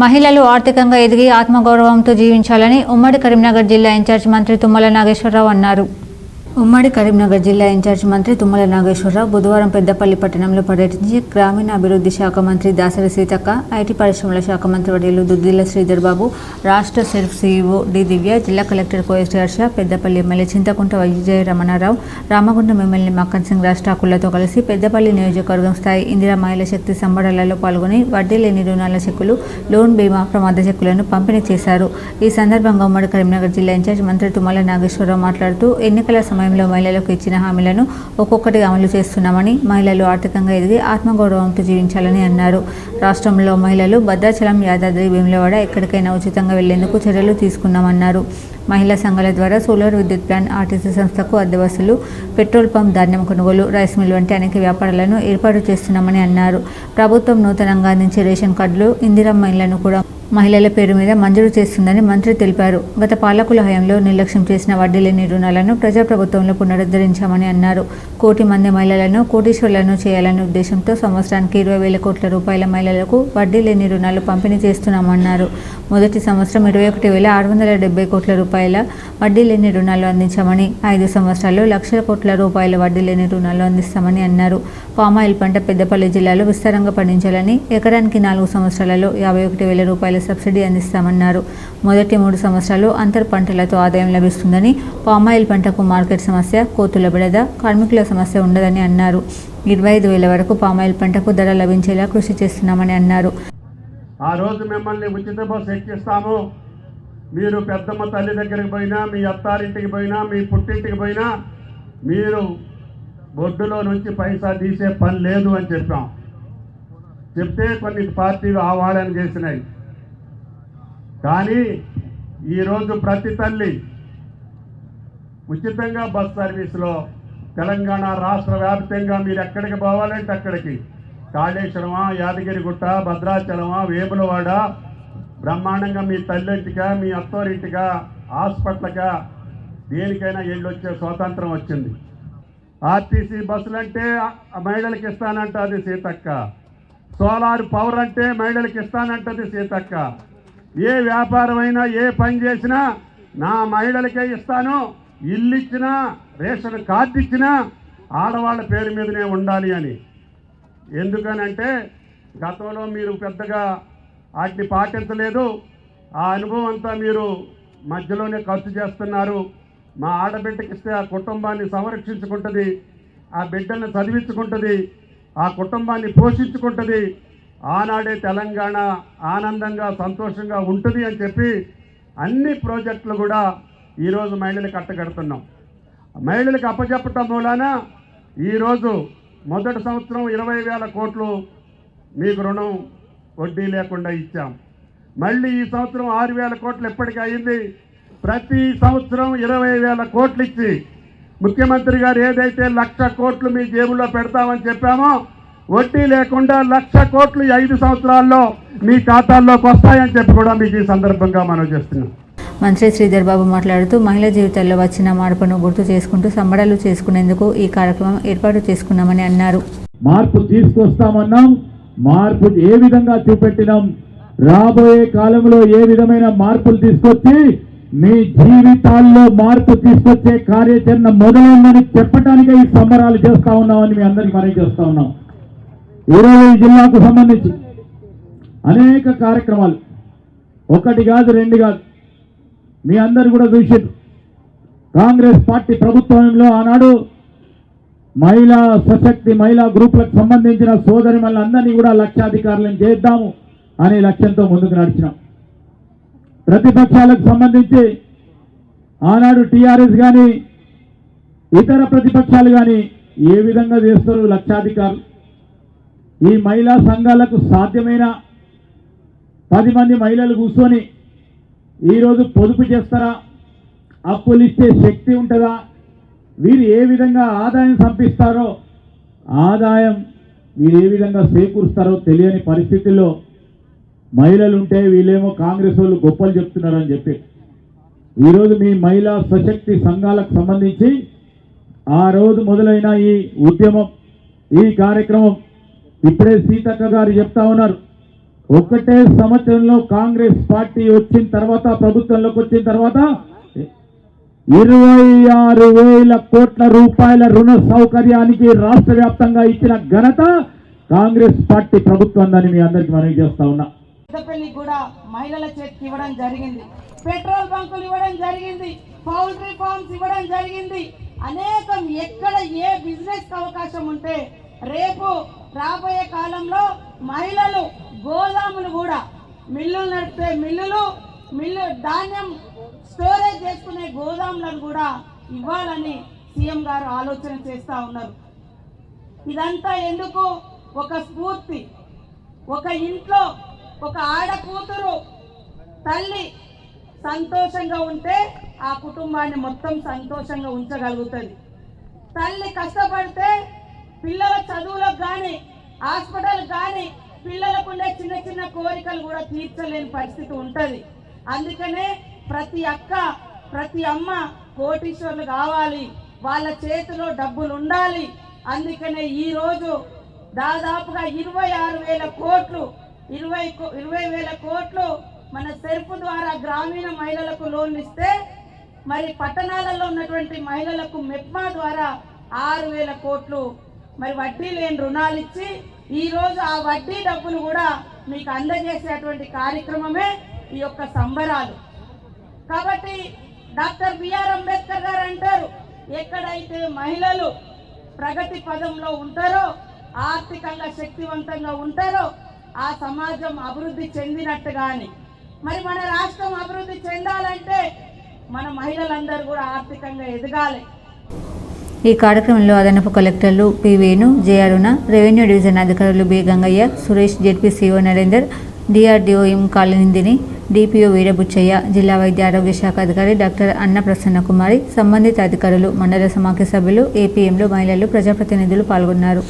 మహిళలు ఆర్థికంగా ఎదిగి ఆత్మగౌరవంతో జీవించాలని ఉమ్మడి కరీంనగర్ జిల్లా ఇన్ఛార్జ్ మంత్రి తుమ్మల నాగేశ్వరరావు అన్నారు. ఉమ్మడి కరీంనగర్ జిల్లా ఇన్ఛార్జ్ మంత్రి తుమ్మల నాగేశ్వరరావు బుధవారం పెద్దపల్లి పట్టణంలో పర్యటించి గ్రామీణ అభివృద్ధి శాఖ మంత్రి దాసరి సీతక్క ఐటీ పరిశ్రమల శాఖ మంత్రి వర్యులు దుద్దిల శ్రీధర్ బాబు రాష్ట్ర సెల్ఫ్ సీఈఓ డి దివ్య జిల్లా collector Koyas Harsha Peddapalli MLA Chintakunta Vijaya Ramana Rao Ramagundam MLA Makkan Singh Raj ఠాకూర్లతో కలిసి పెద్దపల్లి నియోజకవర్గం స్థాయి ఇందిరా మహిళా శక్తి సంబరాలలో పాల్గొని వడ్డీ లేని రుణాల చెక్కులు లోన్ బీమా ప్రమాద చెక్కులను పంపిణీ చేశారు. ఈ సందర్భంగా ఉమ్మడి కరీంనగర్ జిల్లా ఇన్ఛార్జ్ మంత్రి తుమ్మల నాగేశ్వరరావు మాట్లాడుతూ ఎన్నికల సమయంలో మహిళలకు ఇచ్చిన హామీలను ఒక్కొక్కటిగా అమలు చేస్తున్నామని మహిళలు ఆర్థికంగా ఎదిగి ఆత్మగౌరవంతో జీవించాలని అన్నారు. రాష్ట్రంలో మహిళలు భద్రాచలం యాదాద్రి భీమలవాడ ఎక్కడికైనా ఉచితంగా వెళ్ళేందుకు చర్యలు తీసుకున్నామన్నారు. మహిళా సంఘాల ద్వారా సోలార్ విద్యుత్ ప్లాంట్ ఆర్టీసీ సంస్థకు అద్దె బస్సులు పెట్రోల్ పంప్ ధాన్యం కొనుగోలు రైస్ మిల్ వంటి అనేక వ్యాపారాలను ఏర్పాటు చేస్తున్నామని అన్నారు. ప్రభుత్వం నూతనంగా అందించే రేషన్ కార్డులు ఇందిరా మహిళలను కూడా మహిళల పేరు మీద మంజూరు చేస్తుందని మంత్రి తెలిపారు. గత పాలకుల హయాంలో నిర్లక్ష్యం చేసిన వడ్డీ లేని రుణాలను ప్రజాప్రభుత్వంలో పునరుద్ధరించామని అన్నారు. కోటి మంది మహిళలను కోటీశ్వరులను చేయాలనే ఉద్దేశంతో సంవత్సరానికి ఇరవై వేల కోట్ల రూపాయల మహిళలకు వడ్డీ లేని రుణాలు పంపిణీ చేస్తున్నామన్నారు. మొదటి సంవత్సరం ఇరవై ఒకటి వేల ఆరు వందల డెబ్బై కోట్ల రూపాయల వడ్డీ లేని రుణాలు అందించామని ఐదు సంవత్సరాల్లో లక్షల కోట్ల రూపాయల వడ్డీ లేని రుణాలు అందిస్తామని అన్నారు. పామాయిల్ పంట పెద్దపల్లి జిల్లాలో విస్తారంగా పండించాలని ఎకరానికి నాలుగు సంవత్సరాలలో యాభై ఒకటి వేల రూపాయల సబ్సిడీ అందిస్తామన్నారు. మొదటి మూడు సంవత్సరాలు అంతర్ పంటలతో ఆదాయం లభిస్తుందని పామాయిల్ పంటకు మార్కెట్ సమస్య కోతుల బిడద కార్మికుల సమస్య ఉండదని అన్నారు. ఇరవై ఐదు వేల వరకు పామాయిల్ పంటకు ధర లభించేలా కృషి చేస్తున్నామని అన్నారు. ఆ రోజు మిమ్మల్ని ఉచిత బస్సు ఎక్కిస్తాము. మీరు పెద్దమ్మ తల్లి దగ్గరికి పోయినా మీ అత్తారింటికి పోయినా మీ పుట్టింటికి పోయినా మీరు బొడ్డులో నుంచి పైసా తీసే పని లేదు అని చెప్పాం. చెప్తే కొన్ని పార్టీలు ఆవాడన చేసినాయి. కానీ ఈరోజు ప్రతి తల్లి ఉచితంగా బస్ సర్వీస్లో తెలంగాణ రాష్ట్ర వ్యాప్తంగా మీరు ఎక్కడికి పోవాలంటే అక్కడికి? కాళేశ్వరమా యాదగిరిగుట్ట భద్రాచలమా వేములవాడ? బ్రహ్మాండంగా మీ తల్లింటిగా మీ అత్తోరింటిగా హాస్పిటల్గా దేనికైనా వెళ్ళొచ్చే స్వాతంత్రం వచ్చింది. ఆర్టీసీ బస్సులు అంటే మహిళలకు ఇస్తానంటది సీతక్క. సోలార్ పవర్ అంటే మహిళలకు ఇస్తానంటది సీతక్క. ఏ వ్యాపారమైనా ఏ పని చేసినా నా మహిళలకే ఇస్తాను. ఇల్లు ఇచ్చినా రేషన్ కార్డు ఇచ్చినా ఆడవాళ్ళ పేరు మీదనే ఉండాలి అని. ఎందుకనంటే గతంలో మీరు పెద్దగా వాటిని పాటించలేదు. ఆ అనుభవం అంతా మీరు మధ్యలోనే ఖర్చు చేస్తున్నారు. మా ఆడబిడ్డకి ఇస్తే ఆ కుటుంబాన్ని సంరక్షించుకుంటుంది ఆ బిడ్డల్ని చదివించుకుంటుంది ఆ కుటుంబాన్ని పోషించుకుంటుంది. ఆనాడే తెలంగాణ ఆనందంగా సంతోషంగా ఉంటుంది అని చెప్పి అన్ని ప్రాజెక్టులు కూడా ఈరోజు మహిళలకు అట్టగడుతున్నాం మహిళలకు అప్పచెప్పటం మూలాన ఈరోజు మొదటి సంవత్సరం ఇరవై వేల కోట్లు మీకు రుణం వడ్డీ లేకుండా ఇచ్చాం. మళ్ళీ ఈ సంవత్సరం ఆరు వేల కోట్లు ఎప్పటికీ అయింది? ప్రతి సంవత్సరం ఇరవై వేల కోట్లు ఇచ్చి ముఖ్యమంత్రి గారు ఏదైతే లక్ష కోట్లు మీ జేబులో పెడతామని చెప్పామో వడ్డీ లేకుండా లక్ష కోట్లు ఐదు సంవత్సరాల్లో మీ ఖాతాల్లోకి వస్తాయని చెప్పి కూడా మీకు ఈ సందర్భంగా మనం చేస్తున్నాం. మంత్రి శ్రీధర్ బాబు మాట్లాడుతూ మహిళా జీవితాల్లో వచ్చిన మార్పును గుర్తు చేసుకుంటూ సంబరాలు చేసుకునేందుకు ఈ కార్యక్రమం ఏర్పాటు చేసుకున్నామని అన్నారు. మార్పు తీసుకొస్తామన్నాం మార్పు ఏ విధంగా చూపెట్టినాం రాబోయే కాలంలో ఏ విధమైన మార్పులు తీసుకొచ్చి మీ జీవితాల్లో మార్పు తీసుకొచ్చే కార్యాచరణ మొదలైందని చెప్పడానికే ఈ సంబరాలు చేస్తా ఉన్నామని మీ అందరికి మనవి చేస్తా ఉన్నాం. ఇరవై జిల్లాకు సంబంధించి అనేక కార్యక్రమాలు. ఒకటి కాదు రెండు కాదు. మీ అందరు కూడా చూసారు కాంగ్రెస్ పార్టీ ప్రభుత్వంలో ఆనాడు మహిళా సశక్తి మహిళా గ్రూపులకు సంబంధించిన సోదరి అందరినీ కూడా లక్షాధికారులను చేద్దాము అనే లక్ష్యంతో ముందుకు నడిచినాం. ప్రతిపక్షాలకు సంబంధించి ఆనాడు టీఆర్ఎస్ కానీ ఇతర ప్రతిపక్షాలు కానీ ఏ విధంగా చేస్తారు లక్షాధికారులు? ఈ మహిళా సంఘాలకు సాధ్యమైన పది మంది మహిళలు కూర్చొని ఈరోజు పొదుపు చేస్తారా? అప్పులు ఇచ్చే శక్తి ఉంటుందా? వీరు ఏ విధంగా ఆదాయం సంపిస్తారో ఆదాయం వీరు ఏ విధంగా సేకూరుస్తారో తెలియని పరిస్థితుల్లో మహిళలు ఉంటే వీళ్ళేమో కాంగ్రెస్ వాళ్ళు గొప్పలు చెప్తున్నారని చెప్పి. ఈరోజు మీ మహిళా సశక్తి సంఘాలకు సంబంధించి ఆ రోజు మొదలైన ఈ ఉద్యమం ఈ కార్యక్రమం ఇప్పుడే సీతక్క గారు చెప్తా ఉన్నారు. ఒకటే సంవత్సరంలో కాంగ్రెస్ పార్టీ వచ్చిన తర్వాత ప్రభుత్వంలోకి వచ్చిన తర్వాత ఇరవై ఆరు వేల కోట్ల రూపాయల రుణ సౌకర్యానికి రాష్ట్ర వ్యాప్తంగా ఇచ్చిన ఘనత కాంగ్రెస్ పార్టీ ప్రభుత్వం అని మీ అందరికి మనవి చేస్తా ఉన్నా. పెద్దపల్లికి కూడా మహిళల చేతికి ఇవ్వడం జరిగింది. పెట్రోల్ బంకులు ఇవ్వడం జరిగింది. పౌల్ట్రీ ఫార్మ్స్ ఇవ్వడం జరిగింది. అనేకం ఎక్కడ ఏ బిజినెస్ అవకాశం ఉంటే రేపు రాబోయే కాలంలో మహిళలు గోదాములు కూడా మిల్లులు నడిపే మిల్లులు మిల్లు ధాన్యం స్టోరేజ్ చేసుకునే గోదాములను కూడా ఇవ్వాలని సీఎం గారు ఆలోచన చేస్తూ ఉన్నారు. ఇదంతా ఎందుకు? ఒక స్ఫూర్తి ఒక ఇంట్లో ఒక ఆడకూతురు తల్లి సంతోషంగా ఉంటే ఆ కుటుంబాన్ని మొత్తం సంతోషంగా ఉంచగలుగుతుంది. తల్లి కష్టపడితే పిల్లల చదువులకు కానీ హాస్పిటల్ కానీ పిల్లలకు ఉండే చిన్న చిన్న కోరికలు కూడా తీర్చలేని పరిస్థితి ఉంటుంది. అందుకనే ప్రతి అక్క ప్రతి అమ్మ కోటీశ్వర్లు కావాలి. వాళ్ళ చేతిలో డబ్బులు ఉండాలి. అందుకనే ఈరోజు దాదాపుగా ఇరవై ఆరు వేల కోట్లు ఇరవై కో- ఇరవై వేల కోట్లు మన సెర్ఫ్ ద్వారా గ్రామీణ మహిళలకు లోన్లు ఇస్తే మరి పట్టణాలలో ఉన్నటువంటి మహిళలకు మెప్మా ద్వారా ఆరు వేల కోట్లు మరి వడ్డీ లేని రుణాలు ఇచ్చి ఈరోజు ఆ వడ్డీ డబ్బులు కూడా మీకు అందజేసేటువంటి కార్యక్రమమే ఈ యొక్క సంబరాలు. కాబట్టి డాక్టర్ బిఆర్ అంబేద్కర్ గారు అంటారు ఎక్కడైతే మహిళలు ప్రగతి పదంలో ఉంటారో ఆర్థికంగా శక్తివంతంగా ఉంటారో ఆ సమాజం అభివృద్ధి చెందినట్టుగాని మరి మన రాష్ట్రం అభివృద్ధి చెందాలంటే మన మహిళలందరూ కూడా ఆర్థికంగా ఎదగాలి. ఈ కార్యక్రమంలో అదనపు కలెక్టర్లు P Venu J revenue division అధికారులు B Gangaiah Suresh ZPCEO Narender DRDO M Kalindini DPO Veerabuchaiah జిల్లా వైద్య ఆరోగ్య శాఖ అధికారి డాక్టర్ అన్న ప్రసన్న కుమారి సంబంధిత అధికారులు మండల సమాఖ్య సభ్యులు ఏపీఎంలు మహిళలు ప్రజాప్రతినిధులు పాల్గొన్నారు.